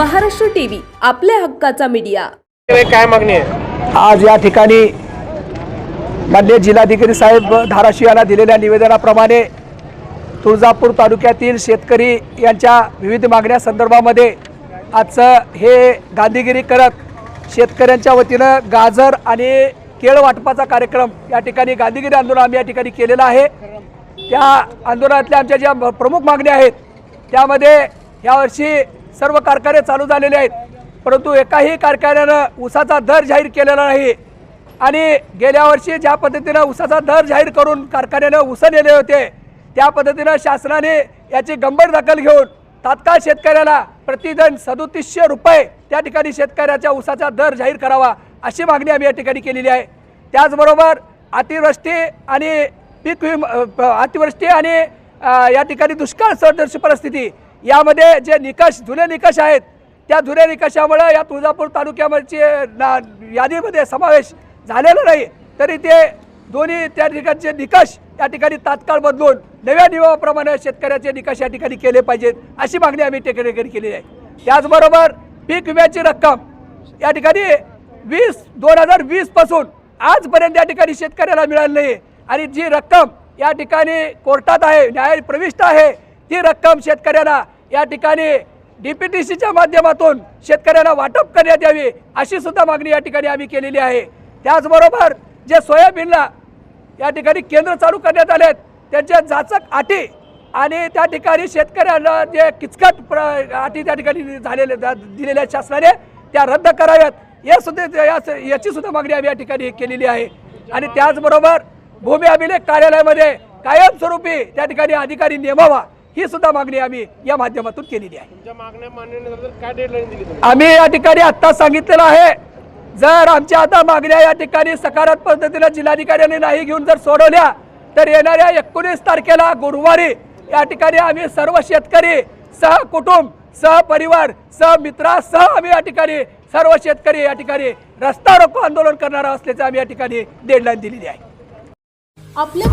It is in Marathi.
महाराष्ट्र टीव्ही आपल्या हक्काचा मीडिया. काय मागणी आहे? आज या ठिकाणी मान्य जिल्हाधिकारी साहेब धाराशिव यांना दिलेल्या निवेदनाप्रमाणे तुळजापूर तालुक्यातील शेतकरी यांच्या विविध मागण्या संदर्भामध्ये आजचं हे गांधीगिरी करत शेतकऱ्यांच्या वतीनं गाजर आणि केळ वाटपाचा कार्यक्रम या ठिकाणी गांधीगिरी आंदोलन आम्ही या ठिकाणी केलेलं आहे. त्या आंदोलनातल्या आमच्या ज्या प्रमुख मागण्या आहेत त्यामध्ये यावर्षी सर्व कारखाने चालू झालेले आहेत. परंतु एकाही कारखान्यानं ऊसाचा दर जाहीर केलेला नाही. आणि गेल्या वर्षी ज्या पद्धतीनं ऊसाचा दर जाहीर करून कारखान्यानं ऊस नेले होते त्या पद्धतीनं शासनाने याची गंभीर दखल घेऊन तात्काळ शेतकऱ्याला प्रतिजन सदोतीसशे रुपये त्या ठिकाणी शेतकऱ्याच्या ऊसाचा दर जाहीर करावा अशी मागणी आम्ही या ठिकाणी केलेली आहे. त्याचबरोबर अतिवृष्टी आणि पीक विम अतिवृष्टी आणि या ठिकाणी दुष्काळ सदृश्य परिस्थिती यामध्ये जे निकष जुने निकष आहेत त्या जुने निकषामुळं या तुळजापूर तालुक्यामध्ये ना यादीमध्ये समावेश झालेला नाही. तरी ते दोन्ही त्या ठिकाणचे निकष या ठिकाणी तात्काळ बदलून नव्या नियमाप्रमाणे शेतकऱ्याचे निकष या ठिकाणी केले पाहिजेत अशी मागणी आम्ही ठिकाणी केली आहे. त्याचबरोबर पीक विम्याची रक्कम या ठिकाणी वीस दोन हजार वीसपासून आजपर्यंत या ठिकाणी शेतकऱ्याला मिळाली नाही. आणि जी रक्कम या ठिकाणी कोर्टात आहे न्याय प्रविष्ट आहे ती रक्कम शेतकऱ्यांना या ठिकाणी डी पी टी सीच्या माध्यमातून शेतकऱ्यांना वाटप करण्यात यावी अशी सुद्धा मागणी या ठिकाणी आम्ही केलेली आहे. त्याचबरोबर जे सोयाबीनला या ठिकाणी केंद्र चालू करण्यात आलेत त्यांच्या जाचक अटी आणि त्या ठिकाणी शेतकऱ्यांना जे किचकट प्र अटी त्या ठिकाणी झालेले दिलेल्या शासनाने त्या रद्द कराव्यात. या सुद्धा या याची सुद्धा मागणी आम्ही या ठिकाणी केलेली आहे. आणि त्याचबरोबर भूमी अभिलेख कार्यालयामध्ये कायमस्वरूपी त्या ठिकाणी अधिकारी नेमावा. ही सुद्धा मागणी आम्ही या माध्यमातून केलेली आहे. आम्ही या ठिकाणी आत्ता सांगितलेलं आहे जर आमच्या आता मागण्या या ठिकाणी सकारात्मक पद्धतीनं जिल्हाधिकाऱ्यांनी नाही घेऊन जर सोडवल्या तर येणाऱ्या एकोणीस तारखेला गुरुवारी या ठिकाणी आम्ही सर्व शेतकरी सह कुटुंब सह परिवार सह मित्रासह आम्ही या ठिकाणी सर्व शेतकरी या ठिकाणी रस्ता रोको आंदोलन करणार असल्याचं आम्ही या ठिकाणी डेडलाईन दिलेली आहे. आपल्या